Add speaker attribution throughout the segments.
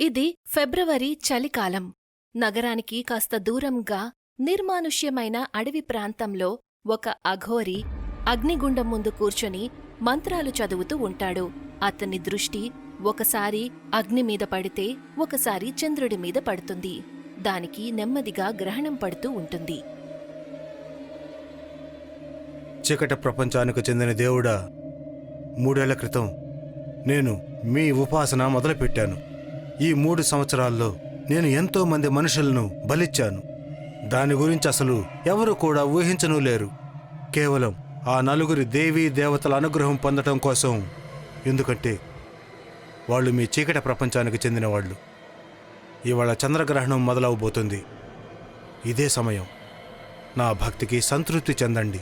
Speaker 1: ఇది ఫిబ్రవరి చలికాలం. నగరానికి కాస్త దూరంగా నిర్మానుష్యమైన అడవి ప్రాంతంలో ఒక అఘోరి అగ్నిగుండం ముందు కూర్చొని మంత్రాలు చదువుతూ ఉంటాడు. అతని దృష్టి ఒకసారి అగ్ని మీద పడితే ఒకసారి చంద్రుడి మీద పడుతుంది. దానికి నెమ్మదిగా గ్రహణం పడుతూ ఉంటుంది.
Speaker 2: చికట ప్రపంచానికి చెందిన దేవుడా మూడేళ్ళ క్రితం నేను మీ ఉపాసన మొదలుపెట్టాను. ఈ మూడు సంవత్సరాల్లో నేను ఎంతో మంది మనుషులను బలిచ్చాను. దాని గురించి అసలు ఎవరు కూడా ఊహించనూ లేరు. కేవలం ఆ నలుగురి దేవీ దేవతల అనుగ్రహం పొందటం కోసం. ఎందుకంటే వాళ్ళు మీ చీకటి ప్రపంచానికి చెందిన వాళ్ళు ఇవాళ చంద్రగ్రహణం మొదలవబోతుంది. ఇదే సమయం. నా భక్తికి సంతృప్తి చెందండి.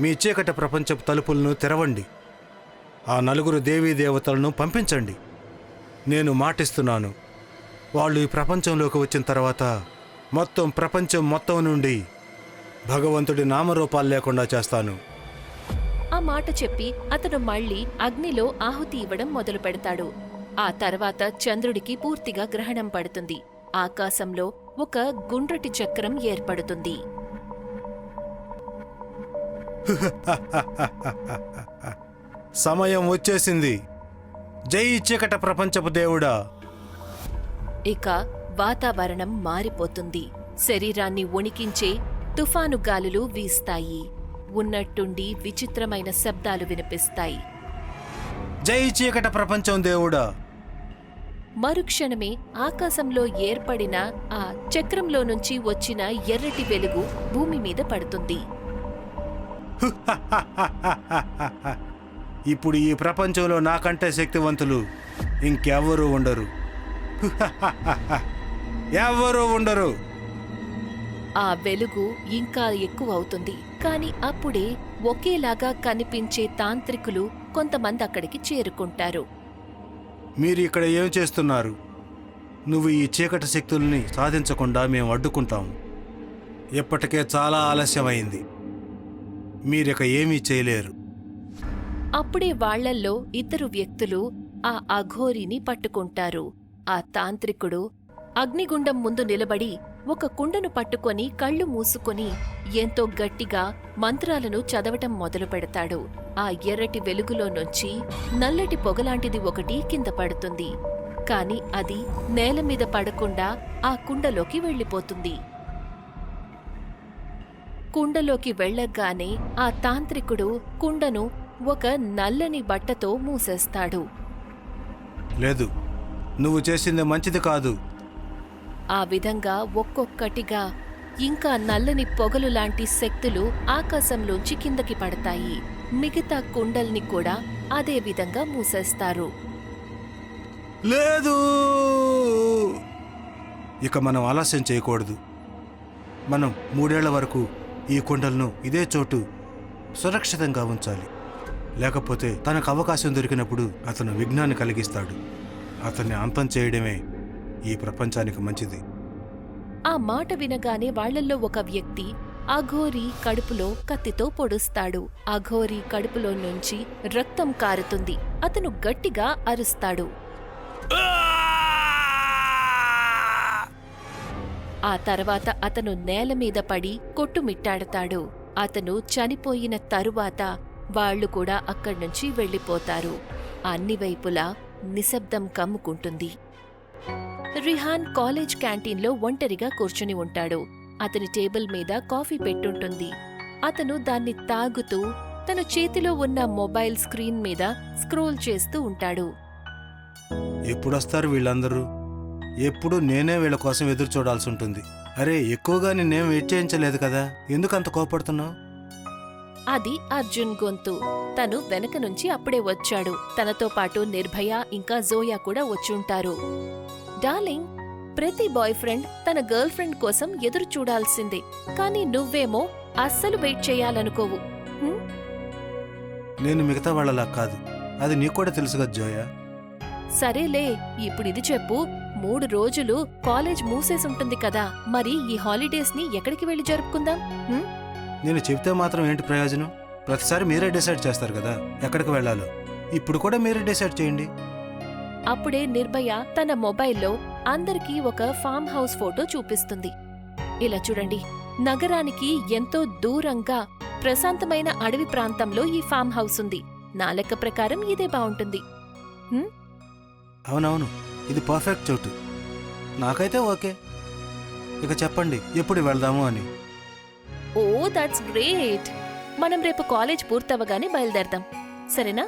Speaker 2: మీ చీకటి ప్రపంచపు తలుపులను తెరవండి. ఆ నలుగురు దేవీ దేవతలను పంపించండి. నేను మాటిస్తున్నాను. వాళ్ళు ఈ ప్రపంచంలోకి వచ్చిన తర్వాత మొత్తం ప్రపంచం మొత్తం నుండి భగవంతుడి నామరూపాలు లేకుండా చేస్తాను.
Speaker 1: ఆ మాట చెప్పి అతను మళ్ళీ అగ్నిలో ఆహుతి ఇవ్వడం మొదలు పెడతాడు. ఆ తర్వాత చంద్రుడికి పూర్తిగా గ్రహణం పడుతుంది. ఆకాశంలో ఒక గుండ్రటి చక్రం ఏర్పడుతుంది.
Speaker 2: సమయం వచ్చేసింది. జై చీకట ప్రపంచపు దేవుడా.
Speaker 1: ఇక వాతావరణం మారిపోతుంది. శరీరాన్ని వణికించే తుఫాను గాలులు వీస్తాయి. ఉన్నట్టుండి విచిత్రమైన శబ్దాలు వినిపిస్తాయి.
Speaker 2: జై చీకట ప్రపంచం దేవుడా.
Speaker 1: మరుక్షణమే ఆకాశంలో ఏర్పడిన ఆ చక్రంలో నుంచి వచ్చిన ఎర్రటి వెలుగు భూమి మీద పడుతుంది.
Speaker 2: ఇప్పుడు ఈ ప్రపంచంలో నాకంటే శక్తివంతులు ఇంకెవ్వరూ ఉండరు. ఎవ్వరూ ఉండరు.
Speaker 1: ఆ వెలుగు ఇంకా ఎక్కువ అవుతుంది కాని అప్పుడే ఒకేలాగా కనిపించే తాంత్రికులు కొంతమంది అక్కడికి చేరుకుంటారు.
Speaker 2: మీరు ఇక్కడ ఏం చేస్తున్నారు? నువ్వు ఈ చీకటి శక్తుల్ని సాధించకుండా మేము అడ్డుకుంటాం. ఇప్పటికే చాలా ఆలస్యమైంది. మీరిక ఏమీ చేయలేరు.
Speaker 1: అప్పుడే వాళ్ళల్లో ఇద్దరు వ్యక్తులు ఆ అఘోరిని పట్టుకుంటారు. ఆ తాంత్రికుడు అగ్నిగుండం ముందు నిలబడి ఒక కుండను పట్టుకొని కళ్ళు మూసుకొని ఎంతో గట్టిగా మంత్రాలను చదవటం మొదలు పెడతాడు. ఆ ఎర్రటి వెలుగులో నుంచి నల్లటి పొగలాంటిది ఒకటి కింద పడుతుంది. కాని అది నేల మీద పడకుండా ఆ కుండలోకి వెళ్ళిపోతుంది. కుండలోకి వెళ్ళగానే ఆ తాంత్రికుడు కుండను ఒక నల్లని బట్టతో మూసేస్తాడు.
Speaker 2: లేదు నువ్వు చేసింది మంచిది కాదు.
Speaker 1: ఆ విధంగా ఒక్కొక్కటిగా ఇంకా నల్లని పొగలు లాంటి శక్తులు ఆకాశంలోంచి కిందకి పడతాయి. మిగతా కుండల్ని కూడా అదే విధంగా మూసేస్తారు.
Speaker 2: లేదు! ఇక మనం ఆలస్యం చేయకూడదు. మనం మూడేళ్ళ వరకు ఈ కొండలను ఇదే చోటు సురక్షితంగా ఉంచాలి. లేకపోతే తనకు అవకాశం దొరికినప్పుడు అతను విఘ్నాన్ని కలిగిస్తాడు. అతన్ని అంతం చేయడమే ఈ ప్రపంచానికి మంచిది.
Speaker 1: ఆ మాట వినగానే వాళ్ళల్లో ఒక వ్యక్తి అఘోరి కడుపులో కత్తితో పొడుస్తాడు. అఘోరి కడుపులో నుంచి రక్తం కారుతుంది. అతను గట్టిగా అరుస్తాడు. ఆ తర్వాత అతను నేల మీద పడి కొట్టుమిట్టాడతాడు. అతను చనిపోయిన తరువాత వాళ్ళు కూడా అక్కడి నుంచి వెళ్ళిపోతారు. అన్ని వైపులా నిశ్శబ్దం కమ్ముకుంటుంది. రిహాన్ కాలేజ్ క్యాంటీన్లో ఒంటరిగా కూర్చుని ఉంటాడు. అతని టేబుల్ మీద కాఫీ పెట్టుంటుంది. అతను దాన్ని తాగుతూ తన చేతిలో ఉన్న మొబైల్ స్క్రీన్ మీద స్క్రోల్ చేస్తూ ఉంటాడు.
Speaker 2: ఎప్పుడొస్తారు వీళ్ళందరూ? ఎప్పుడు నేనే వీళ్ళ కోసం ఎదురు చూడాల్సి ఉంటుంది అరే ఎక్కువగా నేనేం వెయిట్ చేయించలేదు కదా? ఎందుకు అంత కోపడుతున్నావు?
Speaker 1: అది అర్జున్ గొంతు. తను వెనక నుంచి అప్పుడే వచ్చాడు. తనతో పాటు నిర్భయ ఇంకా జోయా కూడా వచ్చుంటారు. డార్లింగ్ ప్రతి బాయ్ ఫ్రెండ్ తన గర్ల్ ఫ్రెండ్ కోసం ఎదురు చూడాల్సిందే. కానీ నువ్వేమో అస్సలు వెయిట్ చేయాలనుకోవు. హ్మ్?
Speaker 2: నేను మిగతా వాళ్ళలా కాదు. అది నీకు కూడా తెలుసు కదా జోయా.
Speaker 1: సరేలే ఇప్పుడిది చెప్పు. మూడు రోజులు కాలేజ్ మూసేసుంటుంది కదా. మరి ఈ హాలిడేస్ని ఎక్కడికి వెళ్ళి జరుపుకుందాం? హ్మ్?
Speaker 2: నేను చెబితే మాత్రం ఏంటి ప్రయోజనం? ప్రతిసారి మీరే డిసైడ్ చేస్తారు కదా ఎక్కడికి వెళ్ళాలో. ఇప్పుడు కూడా మీరే డిసైడ్ చేయండి.
Speaker 1: అప్పుడే నిర్భయ తన మొబైల్లో అందరికీ ఒక ఫామ్ హౌస్ ఫోటో చూపిస్తుంది. ఇలా చూడండి నగరానికి ఎంతో దూరంగా ప్రశాంతమైన అడవి ప్రాంతంలో ఈ ఫామ్ హౌస్ ఉంది. నా లెక్క ప్రకారం ఇదే బావుంటుంది
Speaker 2: అవునవును ఇది పర్ఫెక్ట్ చోటు. నాకైతే ఓకే. ఇక చెప్పండి ఎప్పుడు వెళ్దాము అని.
Speaker 1: ఓ దట్స్ గ్రేట్ మనం రేపు కాలేజ్ పూర్తవగానే బయలుదేరదాం సరేనా?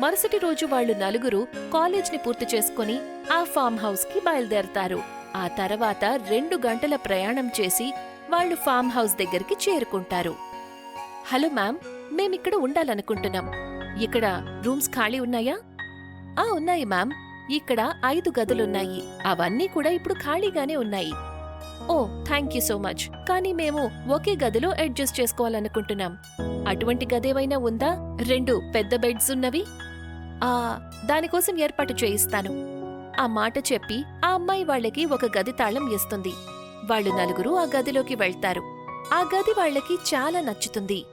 Speaker 1: మరుసటి రోజు వాళ్ళు నలుగురు కాలేజ్ని పూర్తి చేసుకుని ఆ ఫామ్ హౌస్కి బయలుదేరతారు. ఆ తర్వాత రెండు గంటల ప్రయాణం చేసి వాళ్ళు ఫామ్ హౌస్ దగ్గరికి చేరుకుంటారు. హలో మ్యామ్ మేమిక్కడ ఉండాలనుకుంటున్నాం. ఇక్కడ రూమ్స్ ఖాళీ ఉన్నాయా? ఆ ఉన్నాయి మ్యామ్. ఇక్కడ ఐదు గదులున్నాయి. అవన్నీ కూడా ఇప్పుడు ఖాళీగానే ఉన్నాయి. Oh thank you so much కానీ మేము ఒకే గదిలో అడ్జస్ట్ చేసుకోవాలనుకుంటున్నాం. అటువంటి గదేవైనా ఉందా? రెండు పెద్ద బెడ్స్ ఉన్నవి? ఆ దానికోసం ఏర్పాటు చేయిస్తాను. ఆ మాట చెప్పి ఆ అమ్మాయి వాళ్ళకి ఒక గది తాళం ఇస్తుంది. వాళ్ళు నలుగురు ఆ గదిలోకి వెళ్తారు. ఆ గది వాళ్ళకి చాలా నచ్చుతుంది.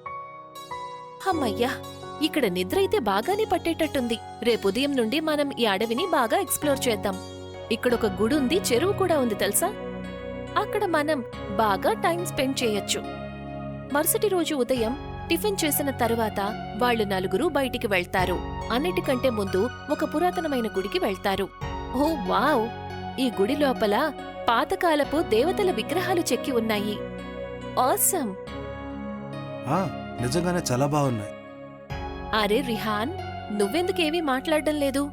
Speaker 1: అమ్మయ్యా ఇక్కడ నిద్ర అయితే బాగానే పట్టేటట్టుంది. రేపు ఉదయం నుండి మనం ఈ అడవిని బాగా ఎక్స్ప్లోర్ చేద్దాం. ఇక్కడొక గుడి ఉంది చెరువు కూడా ఉంది తెలుసా? అక్కడ మనం బాగా టైం స్పెండ్ చేయొచ్చు. మరుసటి రోజు ఉదయం టిఫిన్ చేసిన తరువాత వాళ్ళు నలుగురు బయటికి వెళ్తారు. అన్నిటికంటే ముందు ఒక పురాతనమైన గుడికి వెళ్తారు. Oh wow! ఈ గుడి లోపల పాతకాలపు దేవతల విగ్రహాలు చెక్కి ఉన్నాయి. ఆసమ్!
Speaker 2: ఆ, నిజంగానే చాలా బాగున్నాయి.
Speaker 1: అరే రిహాన్ నువ్వెందుకేమీ మాట్లాడడం లేదు?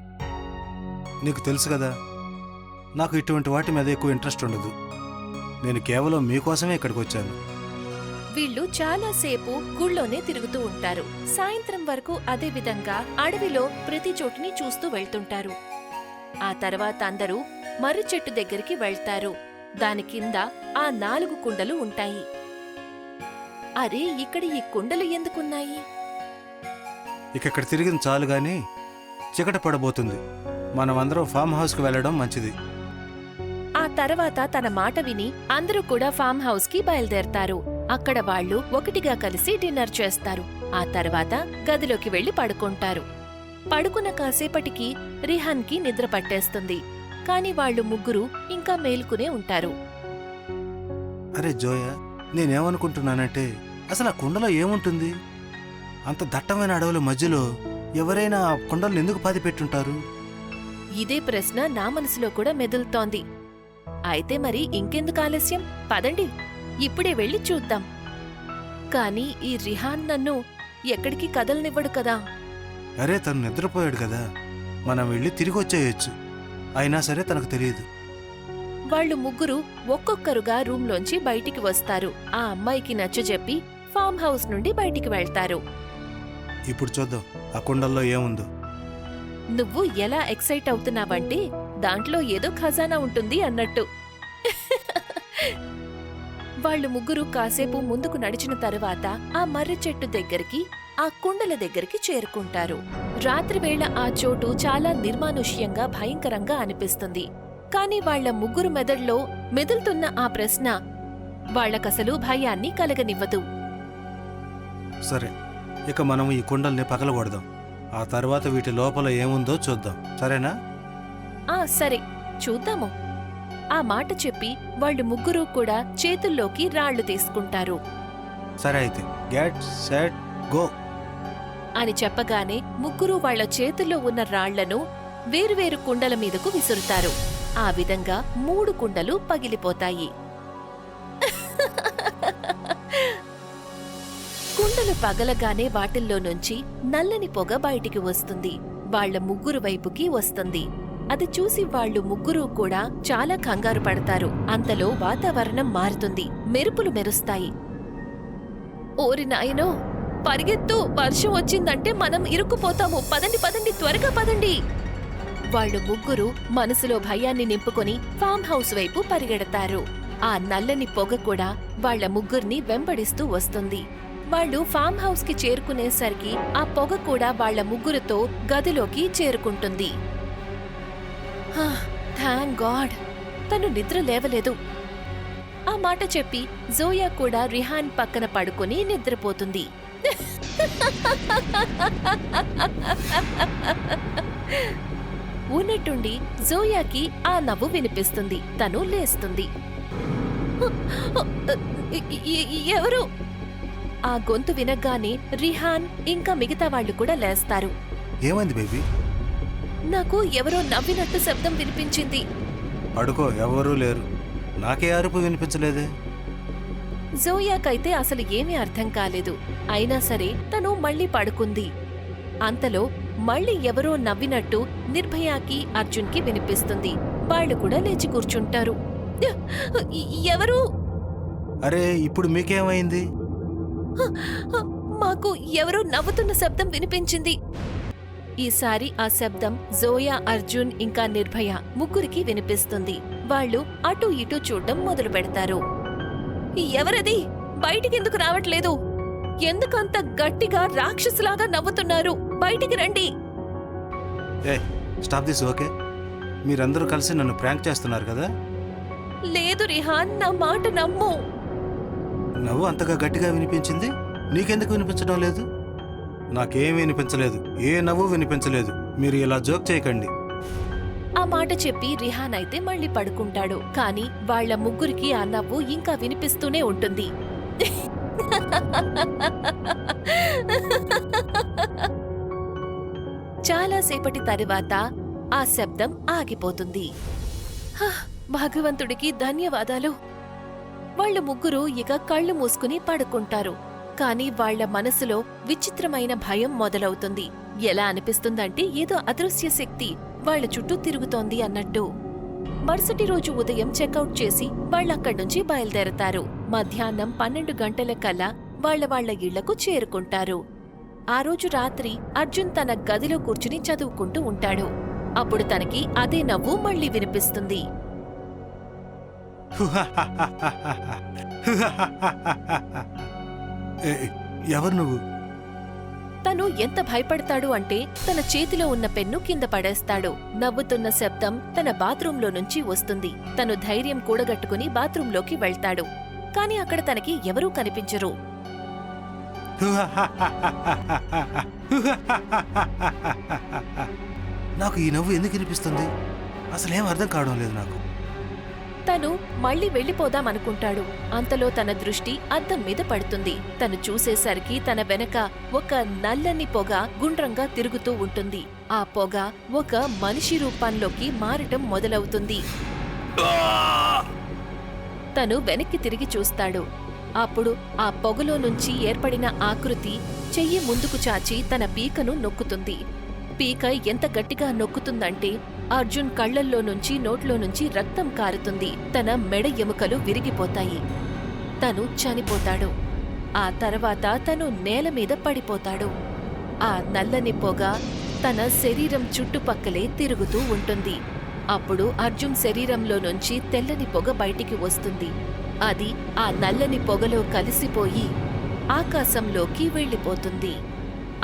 Speaker 2: నీకు తెలుసు కదా నాకు ఇటువంటి వాటి మీద ఎక్కువ ఇంట్రెస్ట్ ఉండదు. నేను కేవలం మీకోసమే ఇక్కడికి వచ్చాను
Speaker 1: వీళ్ళు చాలాసేపు గుళ్ళోనే తిరుగుతూ ఉంటారు. సాయంత్రం వరకు అదే విధంగా అడవిలో ప్రతి చోటుని చూస్తూ వెళ్తుంటారు. ఆ తర్వాత అందరూ మర్రి చెట్టు దగ్గరికి వెళ్తారు. దాని కింద ఆ నాలుగు కుండలు ఉంటాయి. అరే ఇక్కడ ఈ కుండలు ఎందుకున్నాయి?
Speaker 2: ఇక ఇక్కడ తిరిగింది చాలు గాని చికట పడబోతుంది. మనం అందరం ఫామ్ హౌస్కి వెళ్ళడం మంచిది.
Speaker 1: తర్వాత తన మాట విని అందరూ కూడా ఫామ్ హౌస్కి బయలుదేరతారు. అక్కడ వాళ్ళు ఒకటిగా కలిసి డిన్నర్ చేస్తారు. ఆ తర్వాత గదిలోకి వెళ్ళి పడుకుంటారు. పడుకున్న కాసేపటికి రిహాన్కి నిద్ర పట్టేస్తుంది. కాని వాళ్ళు ముగ్గురు ఇంకా మేల్కునే ఉంటారు.
Speaker 2: అరే జోయ నేనేమనుకుంటున్నానంటే అసలు ఆ కుండలో ఏముంటుంది? అంత దట్టమైన అడవుల మధ్యలో ఎవరైనా ఆ కుండలు ఎందుకు పాతి పెట్టుంటారు
Speaker 1: ఇదే ప్రశ్న నా మనసులో కూడా మెదులుతోంది. అయితే మరి ఇంకెందుకు ఆలస్యం? పదండి. ఇప్పుడే వెళ్ళి చూద్దాం. కాని ఈ రిహాన్ నన్ను ఎక్కడికి కదలనివ్వడు కదా.
Speaker 2: అరే తను నిద్రపోయాడు కదా. మనం వెళ్ళి తిరిగి వచ్చేయచ్చు. అయినా సరే తనకు తెలియదు.
Speaker 1: వాళ్ళు ముగ్గురు ఒక్కొక్కరుగా రూంలోంచి బయటికి వస్తారు. ఆ అమ్మాయికి నచ్చజెప్పి ఫామ్ హౌస్ నుండి బయటికి వెళ్తారు.
Speaker 2: ఇప్పుడు చూద్దాం. ఆ కుండల్లో ఏముందో?
Speaker 1: నువ్వు ఎలా ఎక్సైట్ అవుతున్నావంటే దాంట్లో ఏదో ఖజానా ఉంటుంది అన్నట్టు. వాళ్ళు ముగ్గురు కాసేపు ముందుకు నడిచిన తరువాత ఆ మర్రి చెట్టు దగ్గరికి ఆ కుండల దగ్గరికి చేరుకుంటారు. రాత్రివేళ ఆ చోటు చాలా నిర్మానుష్యంగా భయంకరంగా అనిపిస్తుంది. కాని వాళ్ళ ముగ్గురు మెదడులో మెదులుతున్న ఆ ప్రశ్న వాళ్ళకసలు భయాన్ని కలగనివ్వదు.
Speaker 2: సరే ఇక మనం ఈ కుండల్ని పగలగొడదాం. ఆ తర్వాత వీటి లోపల ఏముందో చూద్దాం. సరేనా?
Speaker 1: ఆ సరే చూద్దాము. ఆ మాట చెప్పి వాళ్ళు ముగ్గురు కూడా చేతుల్లోకి రాళ్ళు తీసుకుంటారు.
Speaker 2: సరే అయితే గెట్ సెట్ గో.
Speaker 1: అని చెప్పగానే ముగ్గురు వాళ్ళ చేతుల్లో ఉన్న రాళ్ళను వేరువేరు కుండల మీదకు విసురుతారు. ఆ విధంగా మూడు కుండలు పగిలిపోతాయి. కుండలు పగలగానే వాటిల్లో నుంచి నల్లని పొగ బయటికి వస్తుంది. వాళ్ళ ముగ్గురు వైపుకి వస్తుంది. అది చూసి వాళ్ళు ముగ్గురు కూడా చాలా కంగారు పడతారు. అంతలో వాతావరణం మారుతుంది. మెరుపులు మెరుస్తాయి. ఓరి నాయనో పరిగెత్తు! వర్షం వచ్చిందంటే మనం ఇరుక్కుపోతాము. పదండి పదండి త్వరగా పదండి! వాళ్ళు ముగ్గురు మనసులో భయాన్ని నింపుకొని ఫామ్ హౌస్ వైపు పరిగెడతారు. ఆ నల్లని పొగ కూడా వాళ్ళ ముగ్గురిని వెంబడిస్తూ వస్తుంది. వాళ్ళు ఫామ్ హౌస్కి చేరుకునేసరికి ఆ పొగ కూడా వాళ్ళ ముగ్గురుతో గదిలోకి చేరుకుంటుంది. థ్యాంక్ గాడ్ తను నిద్ర లేవలేదు. ఆ మాట చెప్పి జోయా కూడా రిహాన్ పక్కన పడుకుని నిద్రపోతుంది. ఉన్నట్టుండి జోయాకి ఆ నవ్వు వినిపిస్తుంది. తను లేస్తుంది. ఎవరు? ఆ గొంతు వినగానే రిహాన్ ఇంకా మిగతా వాళ్ళు కూడా లేస్తారు.
Speaker 2: ఏమైంది బేబీ?
Speaker 1: నాకు ఎవరో నవ్వినట్టు శబ్దం వినిపించింది.
Speaker 2: పడుకో ఎవరూ లేరు. నాకే అరుపు వినిపించలేదే.
Speaker 1: జోయాకైతే అసలు ఏమీ అర్థం కాలేదు. అయినా సరే తను మళ్ళీ పడుకుంది. అంతలో మళ్ళీ ఎవరో నవ్వినట్టు నిర్భయాకి అర్జున్కి వినిపిస్తుంది. వాళ్ళు కూడా లేచి కూర్చుంటారు. ఎవరు?
Speaker 2: అరే ఇప్పుడు మీకేమైంది?
Speaker 1: మాకు ఎవరో నవ్వుతున్న శబ్దం వినిపించింది. ఈసారి ఆ శబ్దం జోయా అర్జున్ ఇంకా నిర్భయ ముగ్గురికి వినిపిస్తుంది. వాళ్ళు అటు ఇటు చూడడం మొదలు పెడతారు. ఎవరది? బయటికెందుకు రావట్లేదు? ఎందుకంత గట్టిగా రాక్షసులాగా నవ్వుతున్నారు? బయటికి రండి.
Speaker 2: Hey stop this okay? మీరందరూ కలిసి నన్ను ప్రాంక్ చేస్తున్నారు కదా?
Speaker 1: లేదు రిహాన్ నా మాట నమ్ము.
Speaker 2: నవ్వు అంతగా గట్టిగా వినిపించింది? నీకెందుకు వినిపించడం లేదు? నాకేం వినిపించలేదు. ఏ నవ్వు వినిపించలేదు. మీరు ఇలా జోక్ చేయకండి.
Speaker 1: ఆ మాట చెప్పి రిహాన్ అయితే మళ్ళీ పడుకుంటాడు. కానీ వాళ్ళ ముగ్గురికి ఆ నవ్వు ఇంకా వినిపిస్తూనే ఉంటుంది. చాలాసేపటి తరువాత ఆ శబ్దం ఆగిపోతుంది. హ, భగవంతుడికి ధన్యవాదాలు. వాళ్ళ ముగ్గురు ఇక కళ్ళు మూసుకుని పడుకుంటారు. కాని వాళ్ళ మనసులో విచిత్రమైన భయం మొదలవుతుంది. ఎలా అనిపిస్తుందంటే ఏదో అదృశ్య శక్తి వాళ్ళ చుట్టూ తిరుగుతోంది అన్నట్టు. మరుసటి రోజు ఉదయం చెక్అవుట్ చేసి వాళ్ళక్కడి నుంచి బయలుదేరతారు. మధ్యాహ్నం పన్నెండు గంటల కల్లా వాళ్ళ వాళ్ళ ఇళ్ళకు చేరుకుంటారు. ఆ రోజు రాత్రి అర్జున్ తన గదిలో కూర్చుని చదువుకుంటూ ఉంటాడు. అప్పుడు తనకి అదే నవ్వు మళ్ళీ వినిపిస్తుంది.
Speaker 2: ఎవరు నువ్వు?
Speaker 1: తను ఎంత భయపడతాడు అంటే తన చేతిలో ఉన్న పెన్ను కింద పడేస్తాడు. నవ్వుతున్న శబ్దం తన బాత్రూంలో నుంచి వస్తుంది. తను ధైర్యం కూడగట్టుకుని బాత్రూంలోకి వెళ్తాడు. కాని అక్కడ తనకి ఎవరూ కనిపించరు.
Speaker 2: నాకు ఈ నవ్వు ఎందుకు వినిపిస్తుంది? అసలేం అర్థం కావడం లేదు నాకు.
Speaker 1: తను మళ్ళీ వెళ్ళిపోదామనుకుంటాడు అంతలో తన దృష్టి అద్దం మీద పడుతుంది. తను చూసేసరికి తన వెనక ఒక నల్లని పొగ గుండ్రంగా తిరుగుతూ ఉంటుంది. ఆ పొగ ఒక మనిషి రూపంలోకి మారటం మొదలవుతుంది. తను వెనక్కి తిరిగి చూస్తాడు. అప్పుడు ఆ పొగలో నుంచి ఏర్పడిన ఆకృతి చెయ్యి ముందుకు చాచి తన పీకను నొక్కుతుంది. పీక ఎంత గట్టిగా నొక్కుతుందంటే అర్జున్ కళ్ళల్లో నుంచి నోట్లో నుంచి రక్తం కారుతుంది. తన మెడ ఎముకలు విరిగిపోతాయి. తను చనిపోతాడు. ఆ తర్వాత తను నేల మీద పడిపోతాడు. ఆ నల్లని పొగ తన శరీరం చుట్టుపక్కలే తిరుగుతూ ఉంటుంది. అప్పుడు అర్జున్ శరీరంలో నుంచి తెల్లని పొగ బయటికి వస్తుంది. అది ఆ నల్లని పొగలో కలిసిపోయి ఆకాశంలోకి వెళ్ళిపోతుంది.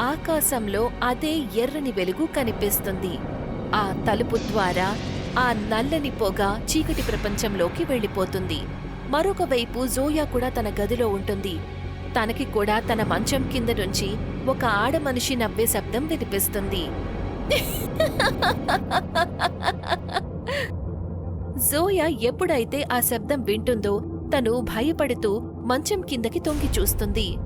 Speaker 1: ఆకాశంలో అదే ఎర్రని వెలుగు కనిపిస్తుంది. ఆ తలుపు ద్వారా ఆ నల్లని పొగ చీకటి ప్రపంచంలోకి వెళ్ళిపోతుంది. మరొక వైపు జోయా కూడా తన గదిలో ఉంటుంది. తనకి కూడా తన మంచం కింద నుంచి ఒక ఆడ మనిషి నవ్వే శబ్దం వినిపిస్తుంది. జోయా ఎప్పుడైతే ఆ శబ్దం వింటుందో తను భయపడుతూ మంచం కిందకి తొంగి చూస్తుంది.